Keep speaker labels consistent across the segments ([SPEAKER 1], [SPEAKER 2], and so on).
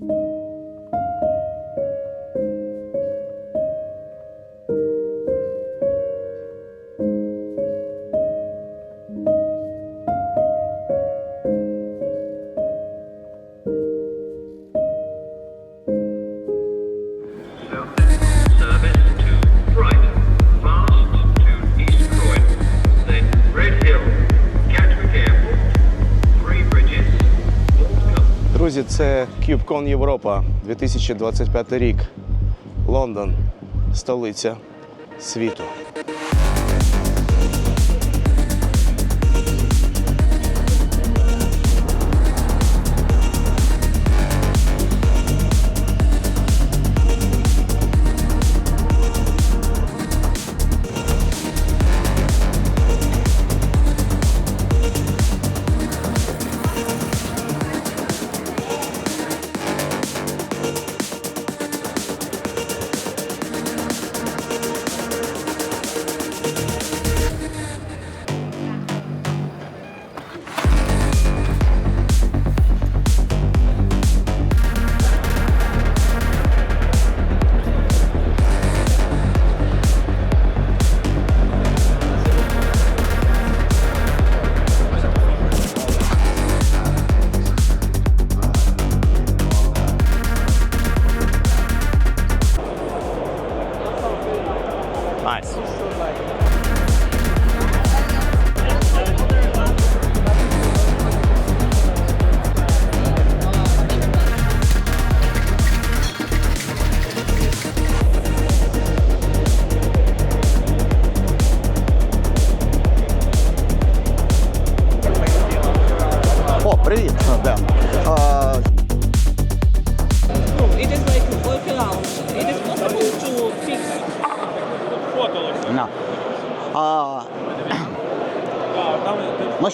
[SPEAKER 1] thank you CubeCon Європа 2025 рік. Лондон, столиця світу.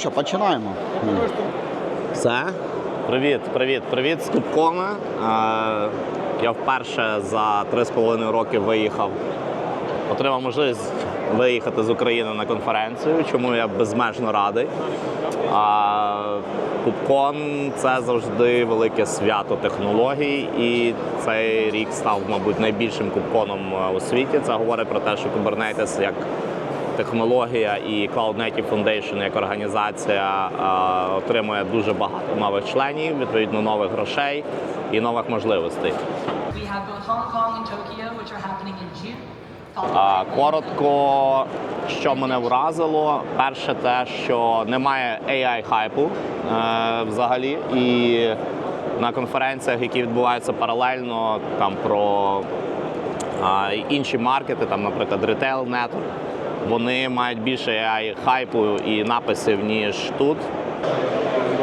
[SPEAKER 2] Що, починаємо.
[SPEAKER 1] Все. Привіт, привіт, привіт з Кубкома. Е, Я вперше за 3,5 роки виїхав, отримав можливість виїхати з України на конференцію, чому я безмежно радий. А Кубкон це завжди велике свято технологій, і цей рік став, мабуть, найбільшим кубконом е, у світі. Це говорить про те, що Kubernetes як технологія і Cloud Native Foundation як організація е, отримує дуже багато нових членів, відповідно нових грошей і нових можливостей. Коротко, що мене вразило, перше те, що немає AI хайпу е, взагалі, і на конференціях, які відбуваються паралельно, там про інші маркети, там, наприклад, Retail Network, вони мають більше AI хайпу і написів, ніж тут.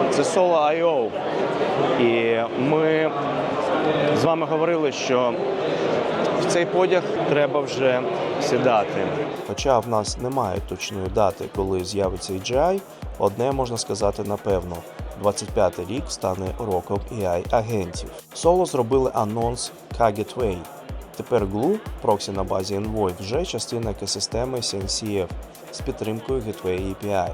[SPEAKER 1] Це Solo.io. І ми з вами говорили, що в цей потяг треба вже сідати. Хоча в нас немає точної дати, коли з'явиться AGI, одне можна сказати напевно. 25-й рік стане роком ai агентів. Соло зробили анонс K-Gateway. Тепер Glue, проксі на базі Envoy, вже частина екосистеми CNCF з підтримкою Gateway API.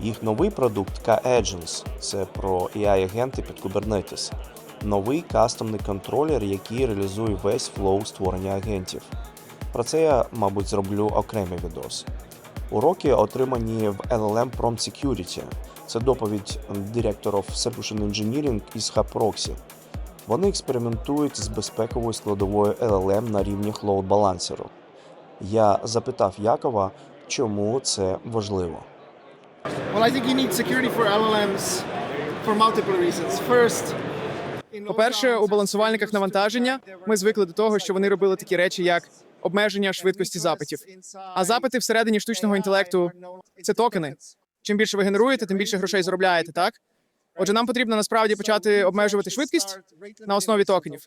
[SPEAKER 1] Їх новий продукт K-Agents – це про AI-агенти під Kubernetes новий кастомний контролер, який реалізує весь флоу створення агентів. Про це я, мабуть, зроблю окремий відос. Уроки отримані в LLM Prompt Security. Це доповідь директорів Solution Engineering із HubProxy. Вони експериментують з безпековою складовою LLM на рівні load балансеру. Я запитав Якова, чому це важливо.
[SPEAKER 3] Well, I think you need security for LLMs for multiple reasons. First,
[SPEAKER 4] По-перше, у балансувальниках навантаження ми звикли до того, що вони робили такі речі, як обмеження швидкості запитів. А запити всередині штучного інтелекту це токени. Чим більше ви генеруєте, тим більше грошей заробляєте, так? Отже, нам потрібно насправді почати обмежувати швидкість на основі токенів.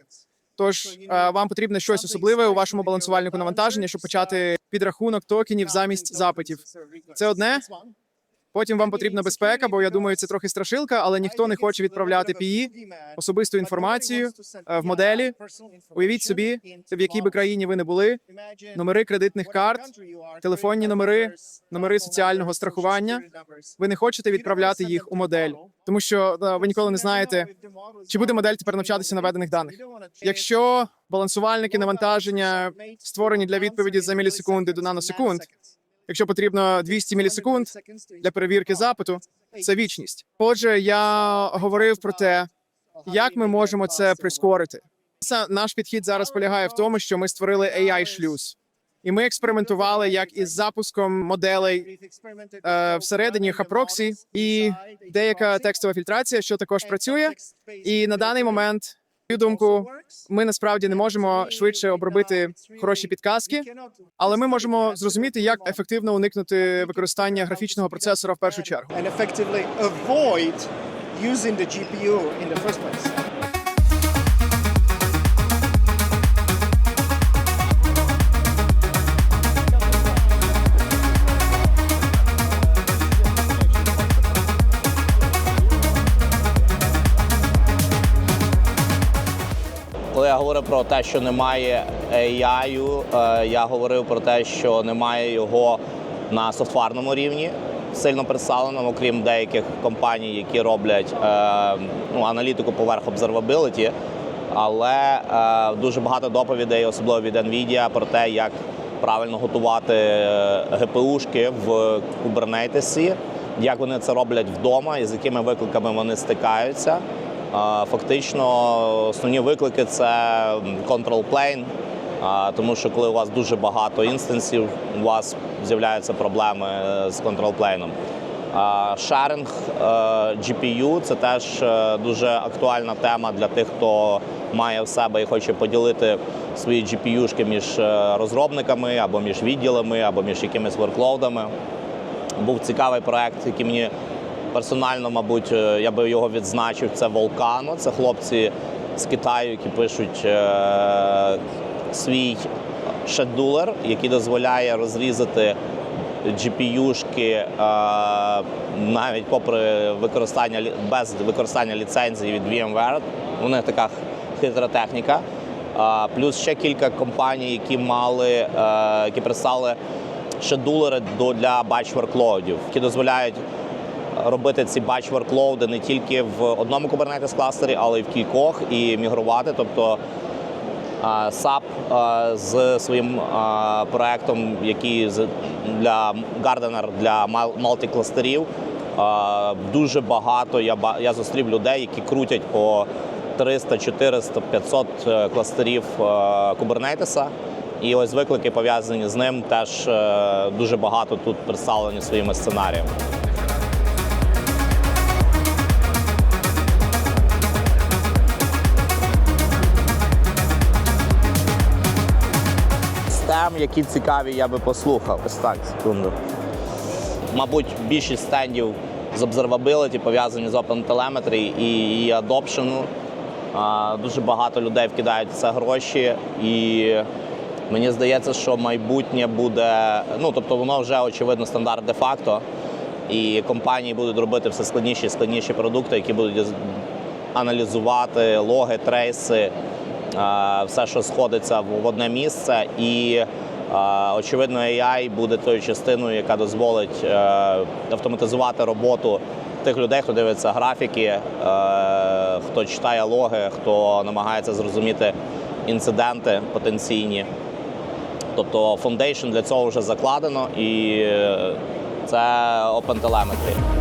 [SPEAKER 4] Тож е, вам потрібно щось особливе у вашому балансувальнику навантаження, щоб почати підрахунок токенів замість запитів. Це одне. Потім вам потрібна безпека, бо я думаю, це трохи страшилка, але ніхто не хоче відправляти PE, особисту інформацію е, в моделі. Уявіть собі, в якій би країні ви не були, номери кредитних карт, телефонні номери, номери соціального страхування. Ви не хочете відправляти їх у модель, тому що е, ви ніколи не знаєте, чи буде модель тепер навчатися на введених даних. Якщо балансувальники навантаження створені для відповіді за мілісекунди до наносекунд, якщо потрібно 200 мілісекунд для перевірки запиту, це вічність. Отже, я говорив про те, як ми можемо це прискорити. Наш підхід зараз полягає в тому, що ми створили ai шлюз і ми експериментували як із запуском моделей е, всередині Хапроксі і деяка текстова фільтрація, що також працює. І на даний момент, мою думку, ми насправді не можемо швидше обробити хороші підказки, але ми можемо зрозуміти, як ефективно уникнути використання графічного процесора в першу чергу.
[SPEAKER 3] using the GPU in the first place.
[SPEAKER 1] Про те, що немає AI, е, я говорив про те, що немає його на софтварному рівні, сильно представленому, окрім деяких компаній, які роблять е, ну, аналітику поверх observability. Але е, дуже багато доповідей, особливо від NVIDIA, про те, як правильно готувати ГПУшки в Kubernetes, як вони це роблять вдома і з якими викликами вони стикаються. Фактично, основні виклики це control plane, тому що коли у вас дуже багато інстансів, у вас з'являються проблеми з control plane. А, Шеринг е, GPU це теж е, дуже актуальна тема для тих, хто має в себе і хоче поділити свої GPU-шки між е, розробниками або між відділами, або між якимись ворклоудами. Був цікавий проект, який мені персонально, мабуть, е, я би його відзначив. Це Волкано. Це хлопці з Китаю, які пишуть е, свій шедулер, який дозволяє розрізати GPU-шки е, навіть попри використання без використання ліцензії від VMware. У них така хитра техніка. А, Плюс ще кілька компаній, які мали, е, які представили шедулери для батч ворклоудів, які дозволяють робити ці батч ворклоуди не тільки в одному Kubernetes кластері, але й в кількох і мігрувати. Тобто SAP з своїм проектом, який для Gardener для мультикластерів. Дуже багато я я зустрів людей, які крутять по 300, 400, 500 е, кластерів Kubernetes. І ось виклики пов'язані з ним теж е, дуже багато тут представлені своїми сценаріями. Які цікаві, я би послухав. Ось так, секунду. Мабуть, більшість стендів з observability пов'язані з OpenTelemetry і її адопшену. А, Дуже багато людей вкидають в це гроші, і мені здається, що майбутнє буде. Ну, тобто, воно вже очевидно стандарт де-факто. І компанії будуть робити все складніші і складніші продукти, які будуть аналізувати логи, трейси, все, що сходиться в одне місце. І очевидно, AI буде тою частиною, яка дозволить е, автоматизувати роботу тих людей, хто дивиться графіки, е, хто читає логи, хто намагається зрозуміти інциденти потенційні. Тобто фондейшн для цього вже закладено, і е, це OpenTelemetry.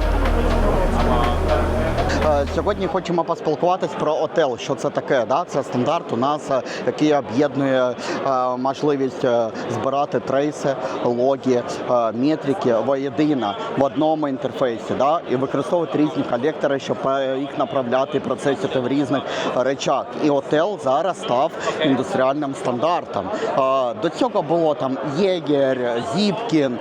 [SPEAKER 2] Е, Сьогодні хочемо поспілкуватись про отел. Що це таке? Да? Це стандарт у нас, е, який об'єднує е, можливість збирати трейси, логи, е, метрики воєдино в одному інтерфейсі, да? і використовувати різні колектори, щоб їх направляти процесити в різних речах. І отел зараз став індустріальним стандартом. До цього було там Єгер, Зіпкін,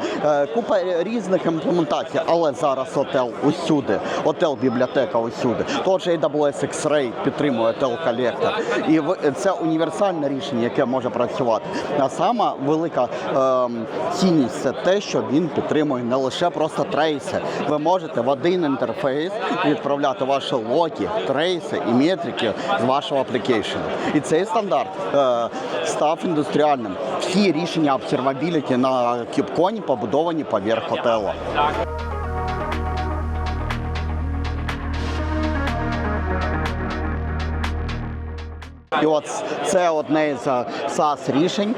[SPEAKER 2] купа різних імплементацій, але зараз отел усюди. Отел бібліотека усюди. Всюди. Тот же AWS X-Ray підтримує Tel-колектор. І це універсальне рішення, яке може працювати. А сама велика ем, цінність це те, що він підтримує не лише просто трейси. Ви можете в один інтерфейс відправляти ваші логи, трейси і метрики з вашого аплікейшену. І цей стандарт е, став індустріальним. Всі рішення обсервабіліті на KubeCon побудовані поверх готелу. І от це одне з SaaS рішень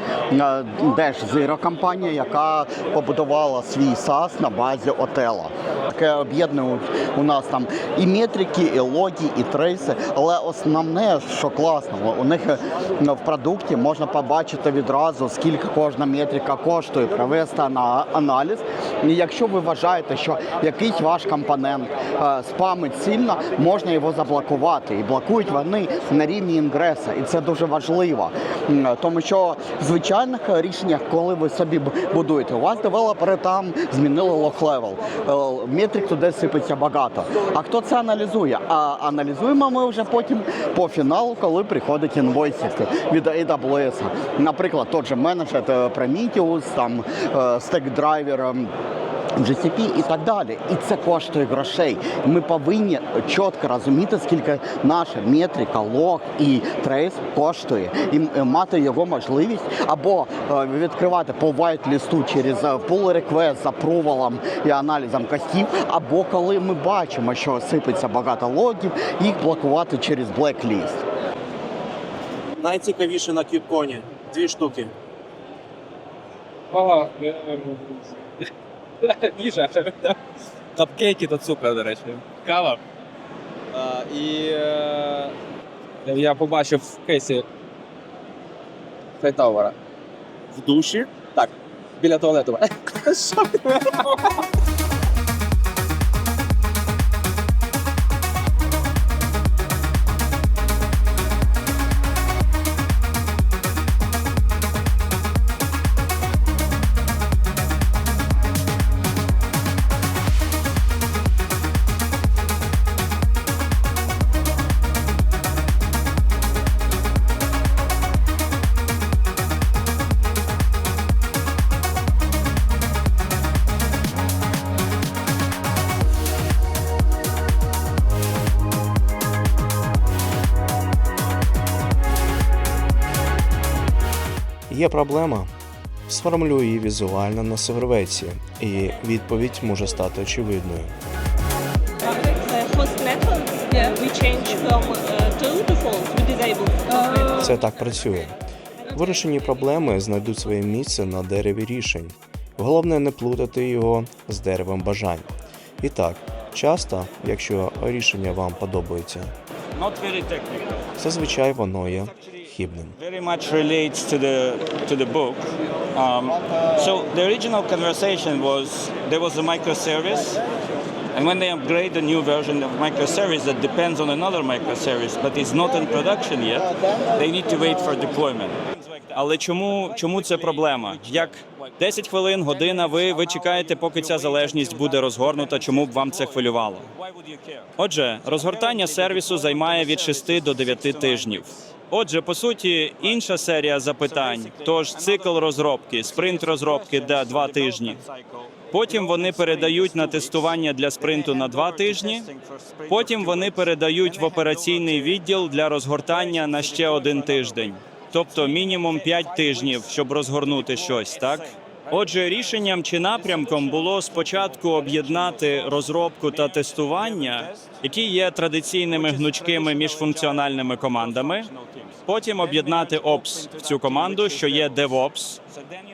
[SPEAKER 2] е, компанія, яка побудувала свій SaaS на базі Отела. Таке об'єднують у нас там і метрики, і логи, і трейси. Але основне, що класно, у них е, в продукті можна побачити відразу, скільки кожна метрика коштує, провести на аналіз. І якщо ви вважаєте, що якийсь ваш компонент е, спамить сильно, можна його заблокувати. І блокують вони на рівні інгреса. І це дуже важливо. Тому що в звичайних рішеннях, коли ви собі будуєте, у вас девелопери там змінили лох-левел. Метрик туди сипеться багато. А хто це аналізує? А аналізуємо ми вже потім по фіналу, коли приходить інвойсик від AWS. Наприклад, тот же менеджер е, Prometheus, там ем, GCP і так далі. І це коштує грошей. Ми повинні чітко розуміти, скільки наша метрика, лог і трейс коштує, і е, мати його можливість або е, відкривати по white-лісту через е, pull request з апрувалом і аналізом костів, або коли ми бачимо, що сипеться багато логів, їх блокувати через blacklist.
[SPEAKER 5] Найцікавіше на квітконі. Дві штуки.
[SPEAKER 6] Ага, їжа. Капкейки то супер, до речі. Кава. І е, я побачив в кейсі Хайтауера.
[SPEAKER 5] В душі.
[SPEAKER 6] Так, біля туалету.
[SPEAKER 7] Є проблема. Сформулюй її візуально на серветці, і відповідь може стати очевидною. Це так працює. Вирішені проблеми знайдуть своє місце на дереві рішень. Головне не плутати його з деревом бажань. І так, часто, якщо рішення вам подобається, зазвичай воно є хибним.
[SPEAKER 5] Very much relates to the to the book. Um, so the original conversation was there was a microservice, and when they upgrade a new version of microservice that depends on another microservice, but is not in production yet, they need to wait for deployment. Але чому, чому це проблема? Як 10 хвилин, година, ви, ви чекаєте, поки ця залежність буде розгорнута, чому б вам це хвилювало? Отже, розгортання сервісу займає від 6 до 9 тижнів. Отже, по суті, інша серія запитань. Тож цикл розробки, спринт розробки де 2 тижні. Потім вони передають на тестування для спринту на 2 тижні. Потім вони передають в операційний відділ для розгортання на ще один тиждень. Тобто мінімум 5 тижнів, щоб розгорнути щось, так? Отже, рішенням чи напрямком було спочатку об'єднати розробку та тестування, які є традиційними гнучкими міжфункціональними командами. Потім об'єднати Ops в цю команду, що є DevOps.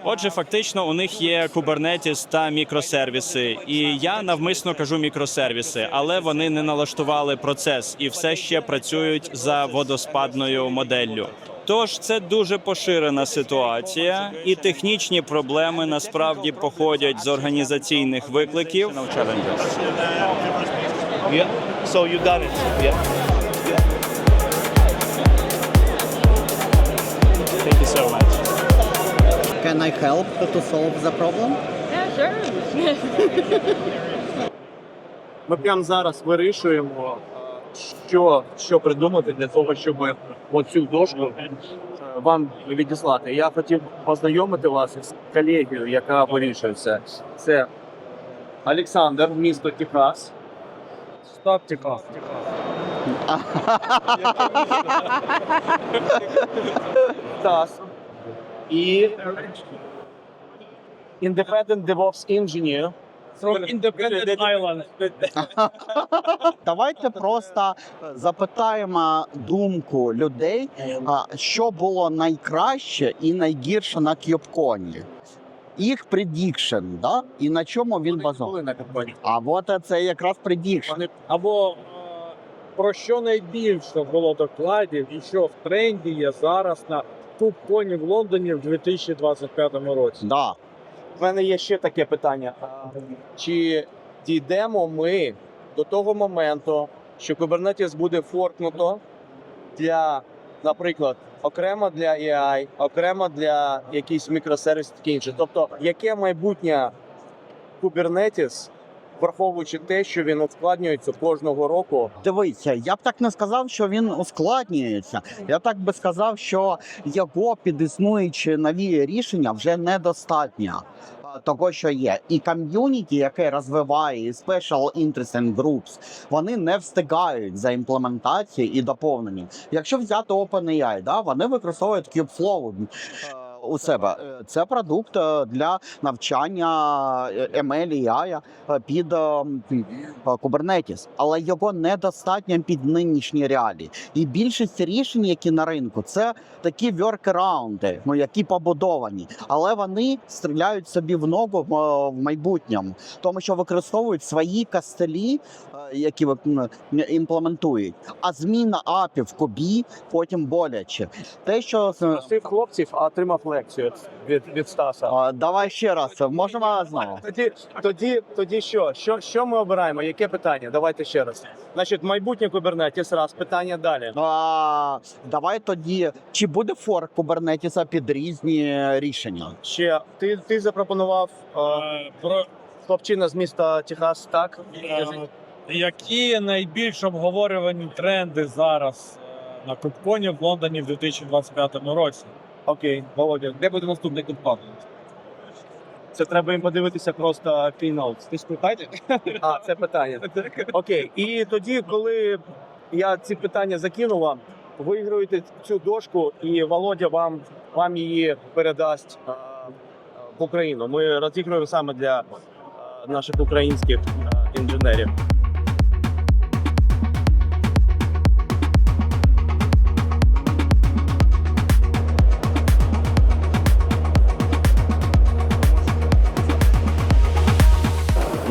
[SPEAKER 5] Отже, фактично у них є Kubernetes та мікросервіси. І я навмисно кажу мікросервіси, але вони не налаштували процес і все ще працюють за водоспадною моделлю. Тож це дуже поширена ситуація, і технічні проблеми насправді походять з організаційних викликів.
[SPEAKER 1] Yeah. So you done it. Yeah. Thank you so much.
[SPEAKER 2] Can I help to solve the problem?
[SPEAKER 8] Yeah, sure.
[SPEAKER 5] Ми прямо зараз вирішуємо
[SPEAKER 6] що, що придумати для того, щоб оцю дошку е, вам відіслати. Я хотів познайомити вас із колегією, яка вирішує це. Олександр, місто Техас. Штат Техас. Тас. І Independent DevOps Engineer. From Independent Island.
[SPEAKER 2] Давайте просто запитаємо думку людей, що було найкраще і найгірше на Кьюбконі. Їх предікшн, да? і на чому він базований.
[SPEAKER 6] на.
[SPEAKER 2] А от це якраз предікшн.
[SPEAKER 6] Або е, про що найбільше було докладів і що в тренді є зараз на Кубконі в Лондоні в 2025 році.
[SPEAKER 2] Да.
[SPEAKER 6] У мене є ще таке питання. Чи дійдемо ми до того моменту, що Kubernetes буде форкнуто для, наприклад, окремо для AI, окремо для якихось мікросервісів таке інше. Тобто, яке майбутнє Kubernetes, враховуючи те, що він ускладнюється кожного року
[SPEAKER 2] Дивіться, я б так не сказав, що він ускладнюється. Я так би сказав, що його підіснуючі нові рішення вже недостатньо. Того, що є, і ком'юніті, яке розвиває і special interesting groups, вони не встигають за імплементацією і доповненням. Якщо взяти OpenAI, да, вони використовують Kubeflow у себе. Е, Це продукт е, для навчання е, ML і AI під Kubernetes, але його недостатньо під нинішні реалії. І більшість рішень, які на ринку, це такі workaround, ну які побудовані, але вони стріляють собі в ногу в, майбутньому, тому що використовують свої кастелі, е, які імплементують. А зміна апів в кубі потім боляче. Те, що е,
[SPEAKER 6] хлопців, а отримав лекцію від, від Стаса.
[SPEAKER 2] а, давай ще раз, можемо знову.
[SPEAKER 6] Тоді, тоді, тоді що? що? Що ми обираємо? Яке питання? Давайте ще раз. Значить, майбутнє Kubernetes, раз питання далі.
[SPEAKER 2] А, давай тоді, чи буде форк Кубернетіса під різні рішення?
[SPEAKER 6] Ще ти, ти запропонував е, про хлопчина з міста Техас, так?
[SPEAKER 9] Які найбільш обговорювані тренди зараз е, на Кубконі в Лондоні в 2025 році?
[SPEAKER 6] Окей, Володя, де буде наступний кубкон? Це треба їм подивитися просто keynote. Ти спитайте? А, це питання. Окей. І тоді, коли я ці питання закину вам, ви іграєте цю дошку, і Володя вам, вам її передасть е, в Україну. Ми розігруємо саме для е, наших українських е, інженерів.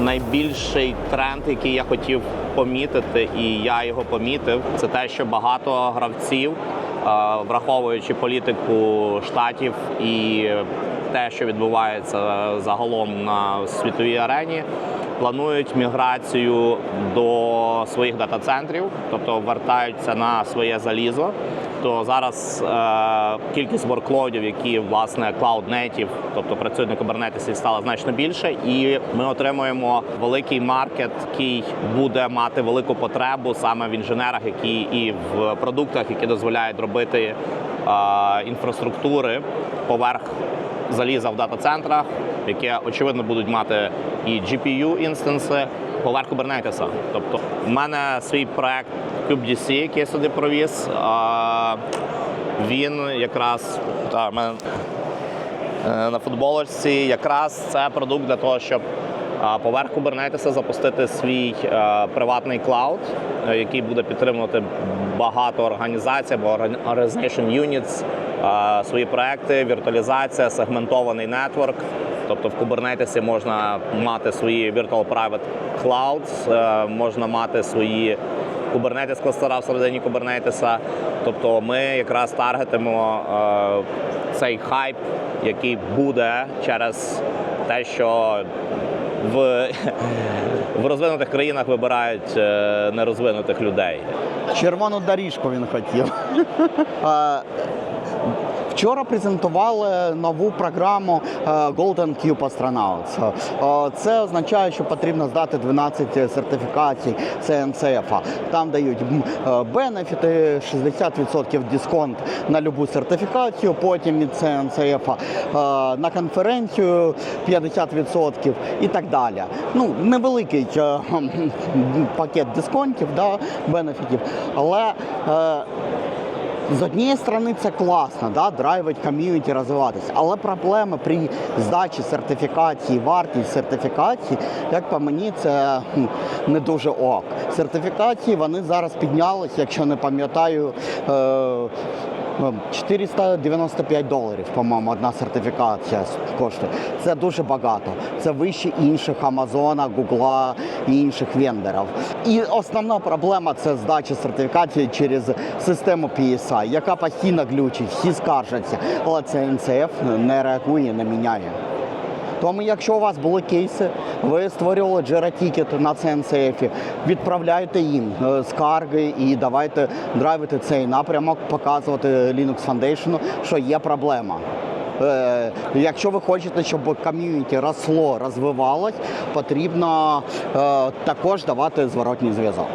[SPEAKER 1] Найбільший тренд, який я хотів помітити, і я його помітив, це те, що багато гравців, е, враховуючи політику штатів і те, що відбувається загалом на світовій арені, планують міграцію до своїх дата-центрів, тобто вертаються на своє залізо. То зараз е, кількість ворклоудів, які власне клауднетів, тобто працюють на кубернетисі, стала значно більше, і ми отримуємо великий маркет, який буде мати велику потребу саме в інженерах, які і в продуктах, які дозволяють робити е, інфраструктури поверх заліза в дата-центрах, які очевидно будуть мати і GPU інстанси поверх Kubernetes. Тобто, в мене свій проект CubeDC, який я сюди провіз. Він якраз та, мене, е, на футболочці якраз це продукт для того, щоб поверх Kubernetes запустити свій е, приватний клауд, е, який буде підтримувати багато організацій або Organization Units, свої проекти, віртуалізація, сегментований нетворк. Тобто в Kubernetes можна мати свої Virtual Private Clouds, е, можна мати свої Kubernetes кластера всередині Kubernetes. Тобто ми якраз таргетимо е, цей хайп, який буде через те, що в, в розвинутих країнах вибирають е, нерозвинутих людей.
[SPEAKER 2] Червону доріжку він хотів. Вчора презентували нову програму е, Golden Cube Astronauts. Е, Це означає, що потрібно здати 12 сертифікацій ЦНЦФ. Там дають е, бенефіти, 60% дисконт на любу сертифікацію, потім від ЦНЦФ на конференцію 50% і так далі. Ну, невеликий пакет дисконтів, да, бенефітів, але з однієї сторони це класно, да, драйвить ком'юніті розвиватися. Але проблема при здачі сертифікації, вартість сертифікації, як по мені, це не дуже ок. Сертифікації вони зараз піднялись, якщо не пам'ятаю. Е- 495 доларів, по-моєму, одна сертифікація коштує. Це дуже багато. Це вище інших Амазона, Гугла і інших вендорів. І основна проблема це здача сертифікації через систему PSI, яка постійно глючить, всі скаржаться, але це НЦФ не реагує, не міняє. Тому, якщо у вас були кейси, ви створювали Ticket на CNCF, відправляйте їм е, скарги і давайте драйвити цей напрямок, показувати Linux Foundation, що є проблема. Е, Якщо ви хочете, щоб ком'юніті росло, розвивалось, потрібно е, також давати зворотній зв'язок.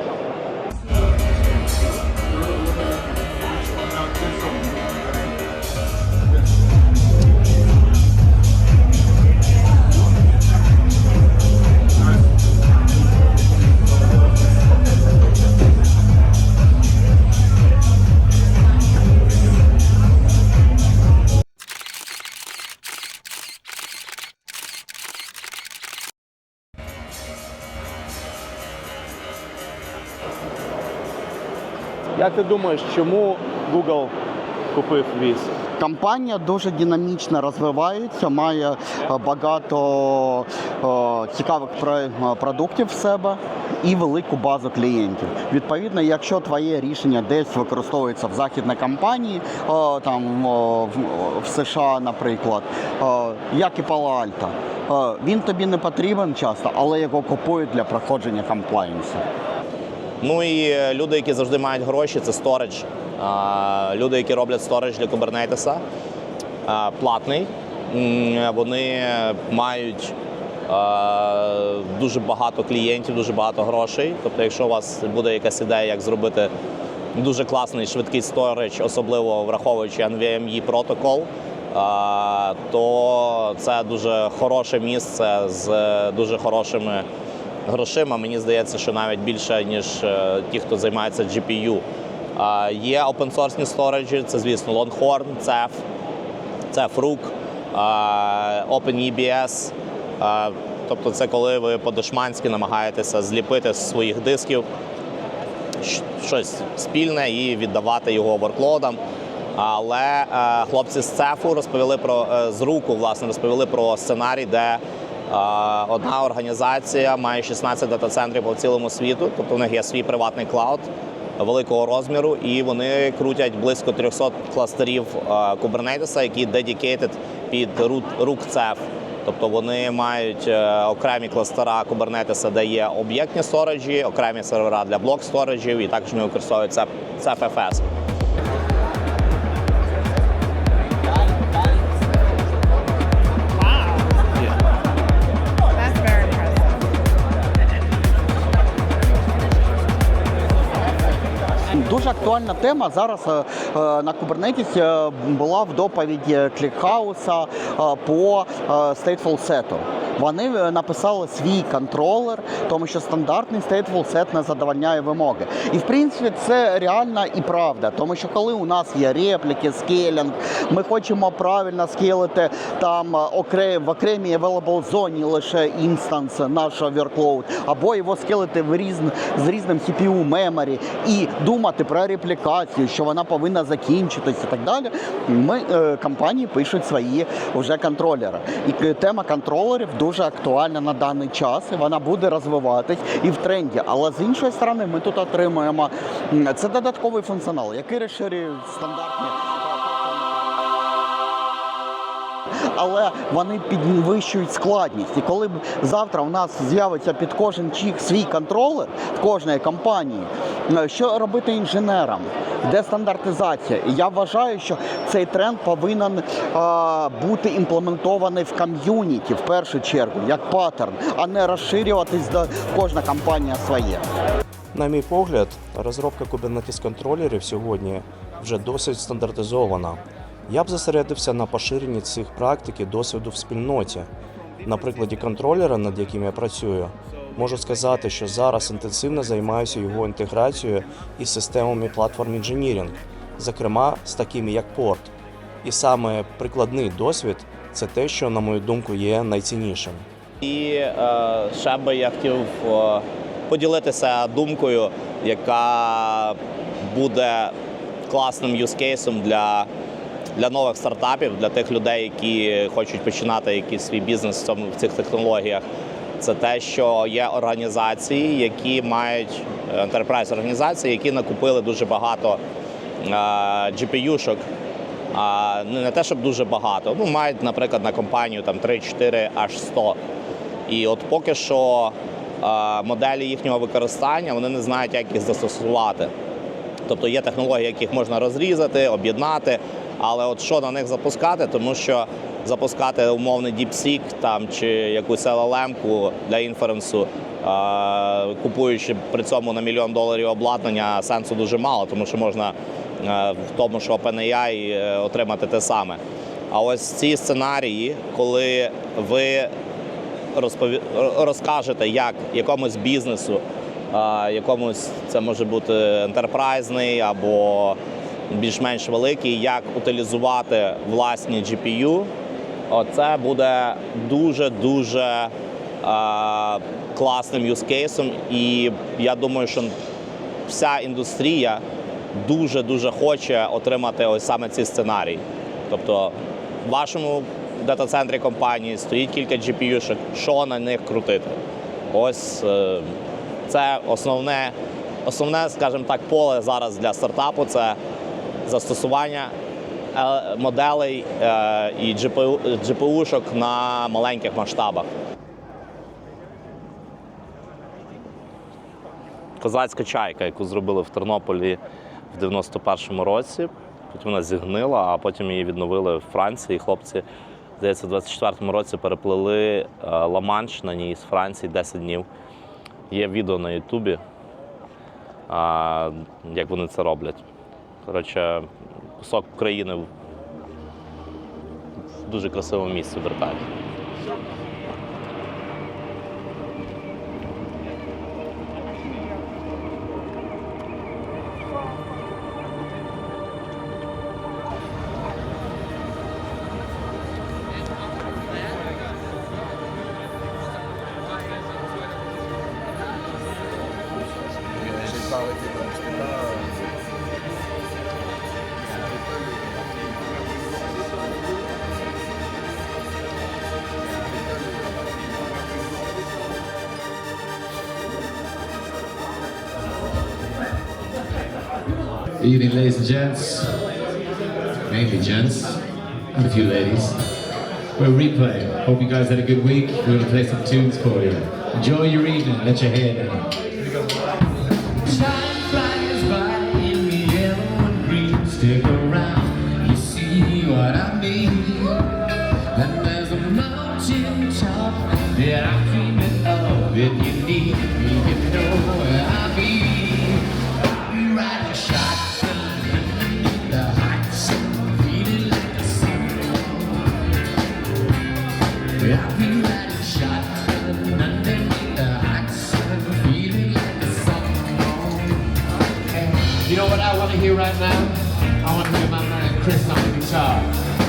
[SPEAKER 6] Як ти думаєш, чому Google купив віз?
[SPEAKER 2] Компанія дуже динамічно розвивається, має е, багато е, цікавих е, продуктів в себе і велику базу клієнтів. Відповідно, якщо твоє рішення десь використовується в західній компанії, там в, США, наприклад, як і Alto, е, він тобі не потрібен часто, але його купують для проходження комплайнсу.
[SPEAKER 1] Ну і е, люди, які завжди мають гроші, це сторидж. Люди, які роблять сторидж для Kubernetes, платний, вони мають дуже багато клієнтів, дуже багато грошей. Тобто, якщо у вас буде якась ідея, як зробити дуже класний швидкий сторидж, особливо враховуючи NVMe протокол, то це дуже хороше місце з е, дуже хорошими грошима. Мені здається, що навіть більше, ніж е, ті, хто займається GPU. Є опенсорсні сториджі, це, звісно, Longhorn, CEF RUC, а, OpenEBS. Тобто це коли ви по-дешманськи намагаєтеся зліпити з своїх дисків щось спільне і віддавати його ворклодам. Але е, хлопці з цефу розповіли про е, з руку, власне, розповіли про сценарій, де одна організація має 16 дата-центрів по цілому світу, тобто в них є свій приватний клауд великого розміру, і вони крутять близько 300 кластерів Kubernetes, які dedicated під рук цеф. Тобто вони мають е, окремі кластера Kubernetes, де є об'єктні сториджі, окремі сервера для блок сториджів, і також вони використовують CFFS.
[SPEAKER 2] Актуальна тема зараз е, е, на Kubernetes е, була в доповіді Клікхауса по Stateful Set. Вони е, написали свій контролер, тому що стандартний Stateful Set не задовольняє вимоги. І в принципі це реальна і правда, тому що коли у нас є репліки, скейлінг, ми хочемо правильно скейлити там е, окрем, в окремій available зоні лише інстанс нашого workload, або його скейлити в різн, з різним CPU меморі і думати про реплікацію, що вона повинна закінчитися і так далі. Ми е, компанії пишуть свої вже контролери. І тема контролерів дуже актуальна на даний час. і Вона буде розвиватись і в тренді. Але з іншої сторони, ми тут отримуємо це додатковий функціонал, який розширює стандартні. Але вони підвищують складність. І коли б завтра у нас з'явиться під кожен чік свій контролер в кожній компанії, е, що робити інженерам? Де стандартизація? Я вважаю, що цей тренд повинен а, бути імплементований в ком'юніті в першу чергу, як паттерн, а не розширюватись до кожна компанія своє.
[SPEAKER 7] На мій погляд, розробка Kubernetes контролерів сьогодні вже досить стандартизована. Я б зосередився на поширенні цих практик і досвіду в спільноті. На прикладі контролера, над яким я працюю, можу сказати, що зараз інтенсивно займаюся його інтеграцією із системами платформ інженірінг, зокрема з такими як Port. І саме прикладний досвід це те, що, на мою думку, є найціннішим.
[SPEAKER 1] І е, ще би я хотів е, поділитися думкою, яка буде класним юзкейсом для, для нових стартапів, для тих людей, які хочуть починати якийсь свій бізнес в, цьому, в цих технологіях. Це те, що є організації, які мають enterprise організації, які накупили дуже багато е, GPU-шок. Не не те, щоб дуже багато. Ну, мають, наприклад, на компанію там 3-4 аж 100. І от поки що е, моделі їхнього використання вони не знають, як їх застосувати. Тобто є технології, яких можна розрізати, об'єднати, але от що на них запускати, тому що запускати умовний DeepSeek там чи якусь LLM-ку для інференсу, е, купуючи при цьому на мільйон доларів обладнання, сенсу дуже мало, тому що можна е, в тому, що OpenAI е, отримати те саме. А ось ці сценарії, коли ви розпові... розкажете, як якомусь бізнесу, а, якомусь це може бути ентерпрайзний або більш-менш великий, як утилізувати власні GPU, оце буде дуже-дуже а, класним юзкейсом. І я думаю, що вся індустрія дуже-дуже хоче отримати ось саме ці сценарії. Тобто в вашому дата-центрі компанії стоїть кілька GPU-шок, що на них крутити. Ось е, це основне, основне, скажімо так, поле зараз для стартапу це застосування е, моделей е, і GPU, GPU-шок на маленьких масштабах. Козацька чайка, яку зробили в Тернополі в 91-му році. Потім вона зігнила, а потім її відновили в Франції. Хлопці, здається, в 24-му році переплили е, Ла-Манш на ній з Франції 10 днів. Є відео на Ютубі, як вони це роблять. Коротше, кусок України в дуже красивому місці в Британії.
[SPEAKER 10] Evening, ladies and gents. Mainly gents, and a few ladies. We're replay. Hope you guys had a good week. We're to play some tunes for you. Enjoy your evening. Let your hair down.